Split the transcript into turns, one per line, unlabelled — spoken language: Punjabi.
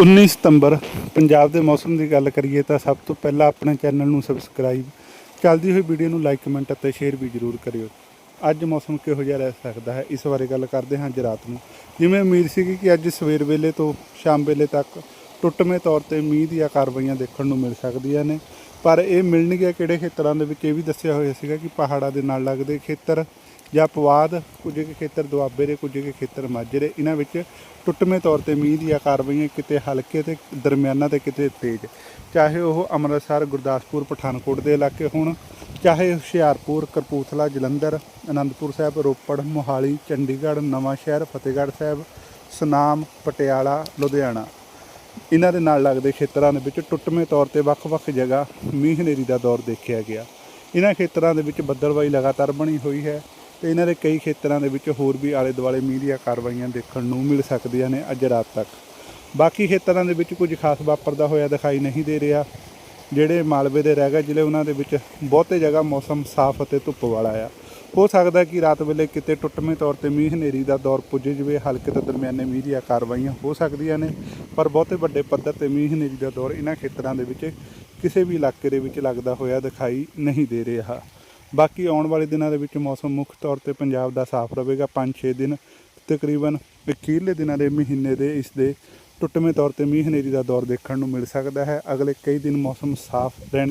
19 ਸਤੰਬਰ, ਪੰਜਾਬ ਦੇ ਮੌਸਮ ਦੀ ਗੱਲ ਕਰੀਏ ਤਾਂ ਸਭ ਤੋਂ ਪਹਿਲਾਂ ਆਪਣੇ ਚੈਨਲ ਨੂੰ ਸਬਸਕ੍ਰਾਈਬ ਚੱਲਦੀ ਹੋਈ ਵੀਡੀਓ ਨੂੰ ਲਾਈਕ ਕਮੈਂਟ ਅਤੇ ਸ਼ੇਅਰ ਵੀ ਜ਼ਰੂਰ ਕਰਿਓ। ਅੱਜ ਮੌਸਮ ਕਿਹੋ ਜਿਹਾ ਰਹਿ ਸਕਦਾ ਹੈ? ਇਸ ਬਾਰੇ ਗੱਲ ਕਰਦੇ ਹਾਂ ਅੱਜ ਰਾਤ ਨੂੰ। ਜਿਵੇਂ ਉਮੀਦ ਸੀਗੀ ਕਿ ਅੱਜ ਸਵੇਰ ਵੇਲੇ ਤੋਂ ਸ਼ਾਮ ਵੇਲੇ ਤੱਕ ਟੁੱਟਵੇਂ ਤੌਰ ਤੇ ਮੀਂਹ ਦੀਆਂ ਕਾਰਵਾਈਆਂ ਦੇਖਣ ਨੂੰ ਮਿਲ ਸਕਦੀਆਂ ਨੇ। ਪਰ ਇਹ ਮਿਲਣਗੀਆਂ ਕਿਹੜੇ ਖੇਤਰਾਂ ਦੇ ਵਿੱਚ? ਇਹ ਵੀ ਦੱਸਿਆ ਹੋਇਆ ਸੀਗਾ ਕਿ ਪਹਾੜਾਂ ਦੇ ਨਾਲ ਲੱਗਦੇ ਖੇਤਰ ਜਾਂ ਪਵਾਦ ਕੁਝ ਕੁ ਖੇਤਰ ਦੁਆਬੇ ਦੇ, ਕੁਝ ਕੁ ਖੇਤਰ ਮਾਝੇ ਦੇ, ਇਹਨਾਂ ਵਿੱਚ ਟੁੱਟਵੇਂ ਤੌਰ ਤੇ ਮੀਂਹ ਦੀਆਂ ਕਾਰਵਾਈਆਂ ਕਿਤੇ ਹਲਕੇ ਤੇ ਦਰਮਿਆਨਾ ਤੇ ਕਿਤੇ ਤੇਜ਼। ਚਾਹੇ ਉਹ ਅੰਮ੍ਰਿਤਸਰ, ਗੁਰਦਾਸਪੁਰ, ਪਠਾਨਕੋਟ ਦੇ ਇਲਾਕੇ ਹੋਣ, ਚਾਹੇ ਹੁਸ਼ਿਆਰਪੁਰ ਕਰਪੂਥਲਾ ਜਲੰਧਰ, ਅਨੰਦਪੁਰ ਸਾਹਿਬ, ਰੋਪੜ, ਮੋਹਾਲੀ, ਚੰਡੀਗੜ੍ਹ, ਨਵਾਂ ਸ਼ਹਿਰ, ਫਤਿਹਗੜ੍ਹ ਸਾਹਿਬ, ਸੁਨਾਮ, ਪਟਿਆਲਾ, ਲੁਧਿਆਣਾ। ਇਹਨਾਂ ਦੇ ਨਾਲ ਲੱਗਦੇ ਖੇਤਰਾਂ ਦੇ ਵਿੱਚ ਟੁੱਟਵੇਂ ਤੌਰ ਤੇ ਵੱਖ-ਵੱਖ ਜਗ੍ਹਾ ਮੀਂਹ ਹਨੇਰੀ ਦਾ ਦੌਰ ਦੇਖਿਆ ਗਿਆ। ਇਹਨਾਂ ਖੇਤਰਾਂ ਦੇ ਵਿੱਚ ਬੱਦਲਵਾਈ ਲਗਾਤਾਰ ਬਣੀ ਹੋਈ ਹੈ। ਤੇ ਇਹਨਾਂ ਦੇ ਕਈ ਖੇਤਰਾਂ ਦੇ ਵਿੱਚ ਹੋਰ ਵੀ ਆਲੇ ਦੁਆਲੇ ਮੀਂਹ ਦੀਆਂ ਕਾਰਵਾਈਆਂ ਦੇਖਣ ਨੂੰ ਮਿਲ ਸਕਦੀਆਂ ਨੇ ਅੱਜ ਰਾਤ ਤੱਕ। ਬਾਕੀ ਖੇਤਰਾਂ ਦੇ ਵਿੱਚ ਕੁਝ ਖਾਸ ਵਾਪਰਦਾ ਹੋਇਆ ਦਿਖਾਈ ਨਹੀਂ ਦੇ ਰਿਹਾ। ਜਿਹੜੇ ਮਾਲਵੇ ਦੇ ਰਹਿ ਗਏ ਜ਼ਿਲ੍ਹੇ, ਉਹਨਾਂ ਦੇ ਵਿੱਚ ਬਹੁਤੇ ਜਗ੍ਹਾ ਮੌਸਮ ਸਾਫ਼ ਅਤੇ ਧੁੱਪ ਵਾਲਾ ਆ। ਹੋ ਸਕਦਾ ਕਿ ਰਾਤ ਵੇਲੇ ਕਿਤੇ ਟੁੱਟਵੇਂ ਤੌਰ ਤੇ ਮੀਂਹ ਹਨੇਰੀ ਦਾ ਦੌਰ ਪੁੱਜ ਜਵੇ, ਹਲਕੇ ਤੋਂ ਦਰਮਿਆਨੇ ਮੀਂਹ ਦੀਆਂ ਕਾਰਵਾਈਆਂ ਹੋ ਸਕਦੀਆਂ ਨੇ, ਪਰ ਬਹੁਤੇ ਵੱਡੇ ਪੱਧਰ ਤੇ ਮੀਂਹ ਹਨੇਰੀ ਦਾ ਦੌਰ ਇਹਨਾਂ ਖੇਤਰਾਂ ਦੇ ਵਿੱਚ ਕਿਸੇ ਵੀ ਇਲਾਕੇ ਦੇ ਵਿੱਚ ਲੱਗਦਾ ਹੋਇਆ ਦਿਖਾਈ ਨਹੀਂ ਦੇ ਰਿਹਾ। ਬਾਕੀ ਆਉਣ ਵਾਲੇ ਦਿਨਾਂ ਦੇ ਵਿੱਚ ਮੌਸਮ ਮੁੱਖ ਤੌਰ ਤੇ ਪੰਜਾਬ ਦਾ ਸਾਫ਼ ਰਹੇਗਾ। 5-6 ਦਿਨ ਤਕਰੀਬਨ ਅਖੀਰਲੇ ਦਿਨਾਂ ਦੇ ਮਹੀਨੇ ਦੇ ਇਸ ਦੇ ਟੁੱਟਵੇਂ ਤੌਰ ਤੇ ਮੀਂਹ ਹਨੇਰੀ ਦਾ ਦੌਰ ਦੇਖਣ ਨੂੰ ਮਿਲ ਸਕਦਾ ਹੈ। ਅਗਲੇ ਕਈ ਦਿਨ ਮੌਸਮ ਸਾਫ਼ ਰਹਿਣ